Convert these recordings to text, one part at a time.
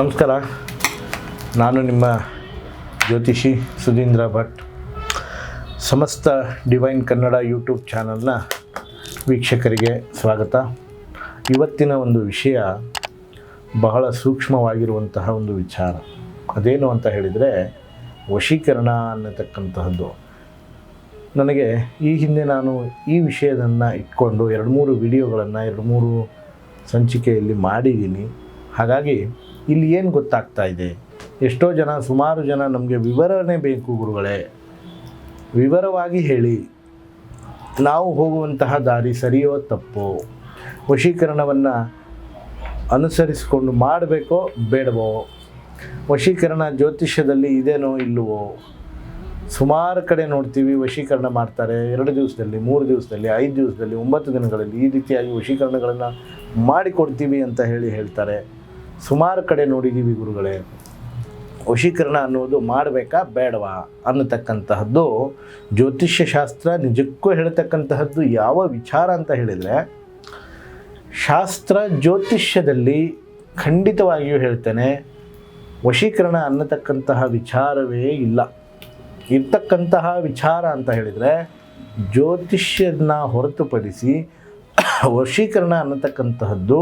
ನಮಸ್ಕಾರ. ನಾನು ನಿಮ್ಮ ಜ್ಯೋತಿಷಿ ಸುಧೀಂದ್ರ ಭಟ್. ಸಮಸ್ತ ಡಿವೈನ್ ಕನ್ನಡ ಯೂಟ್ಯೂಬ್ ಚಾನಲ್ನ ವೀಕ್ಷಕರಿಗೆ ಸ್ವಾಗತ. ಇವತ್ತಿನ ಒಂದು ವಿಷಯ ಬಹಳ ಸೂಕ್ಷ್ಮವಾಗಿರುವಂತಹ ಒಂದು ವಿಚಾರ. ಅದೇನು ಅಂತ ಹೇಳಿದರೆ, ವಶೀಕರಣ ಅನ್ನತಕ್ಕಂತಹದ್ದು. ನನಗೆ ಈ ಹಿಂದೆ ನಾನು ಈ ವಿಷಯದನ್ನು ಇಟ್ಕೊಂಡು ಎರಡು ಮೂರು ವಿಡಿಯೋಗಳನ್ನು, ಎರಡು ಮೂರು ಸಂಚಿಕೆಯಲ್ಲಿ ಮಾಡಿದ್ದೀನಿ. ಹಾಗಾಗಿ ಇಲ್ಲಿ ಏನು ಗೊತ್ತಾಗ್ತಾ ಇದೆ? ಎಷ್ಟೋ ಜನ, ಸುಮಾರು ಜನ ನಮಗೆ ವಿವರಣೆ ಬೇಕು ಗುರುಗಳೇ. ವಿವರವಾಗಿ ಹೇಳಿ. ನಾವು ಹೋಗುವಂತಹ ದಾರಿ ಸರಿಯೋ ತಪ್ಪೋ? ವಶೀಕರಣವನ್ನು ಅನುಸರಿಸಿಕೊಂಡು ಮಾಡಬೇಕೋ ಬೇಡವೋ? ವಶೀಕರಣ ಜ್ಯೋತಿಷ್ಯದಲ್ಲಿ ಇದೇನೋ ಇಲ್ಲವೋ? ಸುಮಾರು ಕಡೆ ನೋಡ್ತೀವಿ ವಶೀಕರಣ ಮಾಡ್ತಾರೆ. ಎರಡು ದಿವಸದಲ್ಲಿ, ಮೂರು ದಿವಸದಲ್ಲಿ, ಐದು ದಿವಸದಲ್ಲಿ, ಒಂಬತ್ತು ದಿನಗಳಲ್ಲಿ ಈ ರೀತಿಯಾಗಿ ವಶೀಕರಣಗಳನ್ನು ಮಾಡಿಕೊಡ್ತೀವಿ ಅಂತ ಹೇಳಿ ಹೇಳ್ತಾರೆ. ಸುಮಾರು ಕಡೆ ನೋಡಿದ್ದೀವಿ ಗುರುಗಳೇ. ವಶೀಕರಣ ಅನ್ನೋದು ಮಾಡಬೇಕಾ ಬೇಡವಾ ಅನ್ನತಕ್ಕಂತಹದ್ದು ಜ್ಯೋತಿಷ್ಯ ಶಾಸ್ತ್ರ ನಿಜಕ್ಕೂ ಹೇಳ್ತಕ್ಕಂತಹದ್ದು ಯಾವ ವಿಚಾರ ಅಂತ ಹೇಳಿದರೆ, ಶಾಸ್ತ್ರ ಜ್ಯೋತಿಷ್ಯದಲ್ಲಿ ಖಂಡಿತವಾಗಿಯೂ ಹೇಳ್ತೇನೆ, ವಶೀಕರಣ ಅನ್ನತಕ್ಕಂತಹ ವಿಚಾರವೇ ಇಲ್ಲ. ಇರ್ತಕ್ಕಂತಹ ವಿಚಾರ ಅಂತ ಹೇಳಿದರೆ ಜ್ಯೋತಿಷ್ಯನ ಹೊರತುಪಡಿಸಿ ವಶೀಕರಣ ಅನ್ನತಕ್ಕಂತಹದ್ದು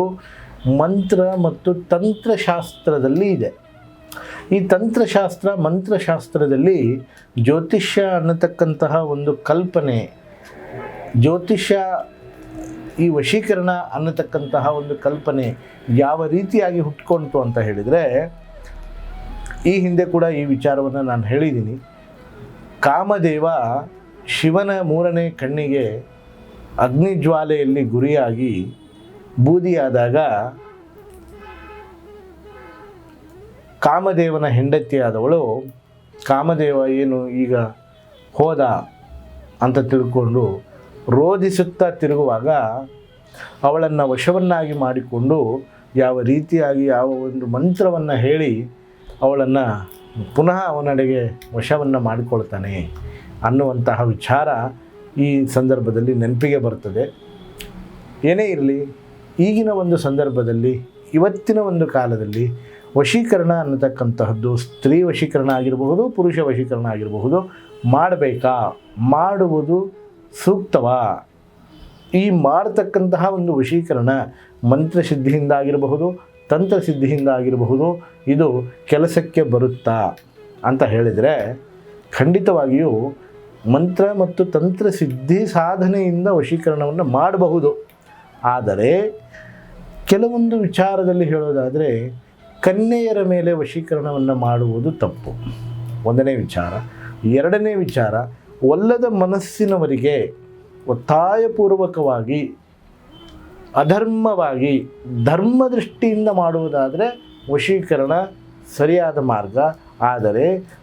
ಮಂತ್ರ ಮತ್ತು ತಂತ್ರಶಾಸ್ತ್ರದಲ್ಲಿ ಇದೆ. ಈ ತಂತ್ರಶಾಸ್ತ್ರ, ಮಂತ್ರಶಾಸ್ತ್ರದಲ್ಲಿ ಜ್ಯೋತಿಷ್ಯ ಅನ್ನತಕ್ಕಂತಹ ಒಂದು ಕಲ್ಪನೆ, ಜ್ಯೋತಿಷ್ಯ ಈ ವಶೀಕರಣ ಅನ್ನತಕ್ಕಂತಹ ಒಂದು ಕಲ್ಪನೆ ಯಾವ ರೀತಿಯಾಗಿ ಹುಟ್ಕೊಂತು ಅಂತ ಹೇಳಿದರೆ, ಈ ಹಿಂದೆ ಕೂಡ ಈ ವಿಚಾರವನ್ನು ನಾನು ಹೇಳಿದ್ದೀನಿ. ಕಾಮದೇವ ಶಿವನ ಮೂರನೇ ಕಣ್ಣಿಗೆ ಅಗ್ನಿಜ್ವಾಲೆಯಲ್ಲಿ ಗುರಿಯಾಗಿ ಬೂದಿಯಾದಾಗ ಕಾಮದೇವನ ಹೆಂಡತಿಯಾದವಳು, ಕಾಮದೇವ ಏನು ಈಗ ಹೋದ? ಅಂತ ತಿಳ್ಕೊಂಡು ರೋಧಿಸುತ್ತಾ ತಿರುಗುವಾಗ ಅವಳನ್ನು ವಶವನ್ನಾಗಿ ಮಾಡಿಕೊಂಡು ಯಾವ ರೀತಿಯಾಗಿ ಯಾವ ಒಂದು ಮಂತ್ರವನ್ನು ಹೇಳಿ ಅವಳನ್ನು ಪುನಃ ಅವನಡೆಗೆ ವಶವನ್ನು ಮಾಡಿಕೊಳ್ತಾನೆ ಅನ್ನುವಂತಹ ವಿಚಾರ ಈ ಸಂದರ್ಭದಲ್ಲಿ ನೆನಪಿಗೆ ಬರ್ತದೆ. ಏನೇ ಇರಲಿ ಈಗಿನ ಒಂದು ಸಂದರ್ಭದಲ್ಲಿ, ಇವತ್ತಿನ ಒಂದು ಕಾಲದಲ್ಲಿ ವಶೀಕರಣ ಅನ್ನತಕ್ಕಂತಹದ್ದು ಸ್ತ್ರೀ ವಶೀಕರಣ ಆಗಿರಬಹುದು, ಪುರುಷ ವಶೀಕರಣ ಆಗಿರಬಹುದು ಮಾಡಬೇಕಾ? ಮಾಡುವುದು ಸೂಕ್ತವಾ? ಈ ಮಾಡತಕ್ಕಂತಹ ಒಂದು ವಶೀಕರಣ ಮಂತ್ರಸಿದ್ಧಿಯಿಂದ ಆಗಿರಬಹುದು, ತಂತ್ರಸಿದ್ಧಿಯಿಂದ ಆಗಿರಬಹುದು, ಇದು ಕೆಲಸಕ್ಕೆ ಬರುತ್ತಾ? ಅಂತ ಹೇಳಿದರೆ, ಖಂಡಿತವಾಗಿಯೂ ಮಂತ್ರ ಮತ್ತು ತಂತ್ರಸಿದ್ಧಿ ಸಾಧನೆಯಿಂದ ವಶೀಕರಣವನ್ನು ಮಾಡಬಹುದು. ಆದರೆ ಕೆಲವೊಂದು ವಿಚಾರದಲ್ಲಿ ಹೇಳೋದಾದರೆ, ಕನ್ಯೆಯರ ಮೇಲೆ ವಶೀಕರಣವನ್ನು ಮಾಡುವುದು ತಪ್ಪು. ಒಂದನೇ ವಿಚಾರ. ಎರಡನೇ ವಿಚಾರ, ಒಲ್ಲದ ಮನಸ್ಸಿನವರಿಗೆ ಒತ್ತಾಯಪೂರ್ವಕವಾಗಿ, ಅಧರ್ಮವಾಗಿ ಧರ್ಮ ದೃಷ್ಟಿಯಿಂದ ಮಾಡುವುದಾದರೆ ವಶೀಕರಣ ಸರಿಯಾದ ಮಾರ್ಗ. ಆದರೆ,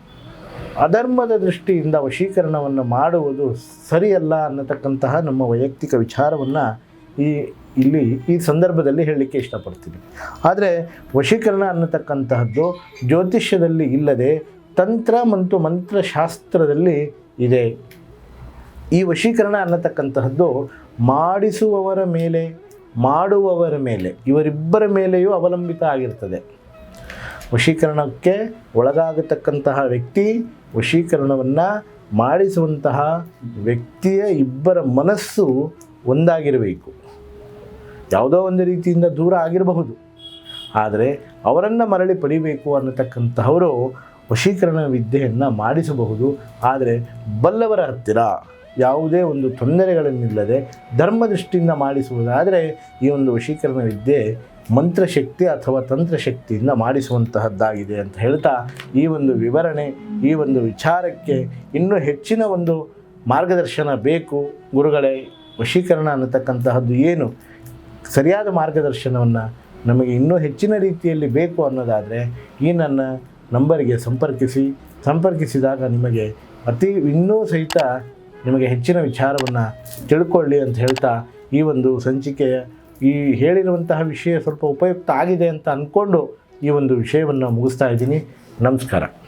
ಅಧರ್ಮದ ದೃಷ್ಟಿಯಿಂದ ವಶೀಕರಣವನ್ನು ಮಾಡುವುದು ಸರಿಯಲ್ಲ ಅನ್ನತಕ್ಕಂತಹ ನಮ್ಮ ವೈಯಕ್ತಿಕ ವಿಚಾರವನ್ನು ಈ ಇಲ್ಲಿ ಈ ಸಂದರ್ಭದಲ್ಲಿ ಹೇಳಲಿಕ್ಕೆ ಇಷ್ಟಪಡ್ತೀನಿ. ಆದರೆ ವಶೀಕರಣ ಅನ್ನತಕ್ಕಂತಹದ್ದು ಜ್ಯೋತಿಷ್ಯದಲ್ಲಿ ಇಲ್ಲದೆ ತಂತ್ರ ಮತ್ತು ಮಂತ್ರಶಾಸ್ತ್ರದಲ್ಲಿ ಇದೆ. ಈ ವಶೀಕರಣ ಅನ್ನತಕ್ಕಂತಹದ್ದು ಮಾಡಿಸುವವರ ಮೇಲೆ, ಮಾಡುವವರ ಮೇಲೆ, ಇವರಿಬ್ಬರ ಮೇಲೆಯೂ ಅವಲಂಬಿತ ಆಗಿರ್ತದೆ. ವಶೀಕರಣಕ್ಕೆ ಒಳಗಾಗತಕ್ಕಂತಹ ವ್ಯಕ್ತಿ ವಶೀಕರಣವನ್ನು ಮಾಡಿಸುವಂತಹ ವ್ಯಕ್ತಿಯ ಇಬ್ಬರ ಮನಸ್ಸು ಒಂದಾಗಿರಬೇಕು. ಯಾವುದೋ ಒಂದು ರೀತಿಯಿಂದ ದೂರ ಆಗಿರಬಹುದು. ಆದರೆ ಅವರನ್ನು ಮರಳಿ ಪಡಿಬೇಕು ಅನ್ನತಕ್ಕಂಥವರು ವಶೀಕರಣ ವಿದ್ಯೆಯನ್ನು ಮಾಡಿಸಬಹುದು. ಆದರೆ ಬಲ್ಲವರ ಹತ್ತಿರ ಯಾವುದೇ ಒಂದು ತೊಂದರೆಗಳನ್ನಿಲ್ಲದೆ ಧರ್ಮದೃಷ್ಟಿಯಿಂದ ಮಾಡಿಸುವುದಾದರೆ ಈ ಒಂದು ವಶೀಕರಣ ವಿದ್ಯೆ ಮಂತ್ರಶಕ್ತಿ ಅಥವಾ ತಂತ್ರಶಕ್ತಿಯಿಂದ ಮಾಡಿಸುವಂತಹದ್ದಾಗಿದೆ ಅಂತ ಹೇಳ್ತಾ ಈ ಒಂದು ವಿವರಣೆ, ಈ ಒಂದು ವಿಚಾರಕ್ಕೆ ಇನ್ನೂ ಹೆಚ್ಚಿನ ಒಂದು ಮಾರ್ಗದರ್ಶನ ಬೇಕು. ಗುರುಗಳೇ, ವಶೀಕರಣ ಅನ್ನತಕ್ಕಂತಹದ್ದು ಏನು? ಸರಿಯಾದ ಮಾರ್ಗದರ್ಶನವನ್ನು ನಮಗೆ ಇನ್ನೂ ಹೆಚ್ಚಿನ ರೀತಿಯಲ್ಲಿ ಬೇಕು ಅನ್ನೋದಾದರೆ ಈ ನನ್ನ ನಂಬರಿಗೆ ಸಂಪರ್ಕಿಸಿ, ಸಂಪರ್ಕಿಸಿದಾಗ ನಿಮಗೆ ಅತಿ ಇನ್ನೂ ಸಹಿತ ನಿಮಗೆ ಹೆಚ್ಚಿನ ವಿಚಾರವನ್ನು ತಿಳ್ಕೊಳ್ಳಿ ಅಂತ ಹೇಳ್ತಾ ಈ ಒಂದು ಸಂಚಿಕೆಯ ಈ ಹೇಳಿರುವಂತಹ ವಿಷಯ ಸ್ವಲ್ಪ ಉಪಯುಕ್ತ ಆಗಿದೆ ಅಂತ ಅಂದ್ಕೊಂಡು ಈ ಒಂದು ವಿಷಯವನ್ನು ಮುಗಿಸ್ತಾ ಇದ್ದೀನಿ. ನಮಸ್ಕಾರ.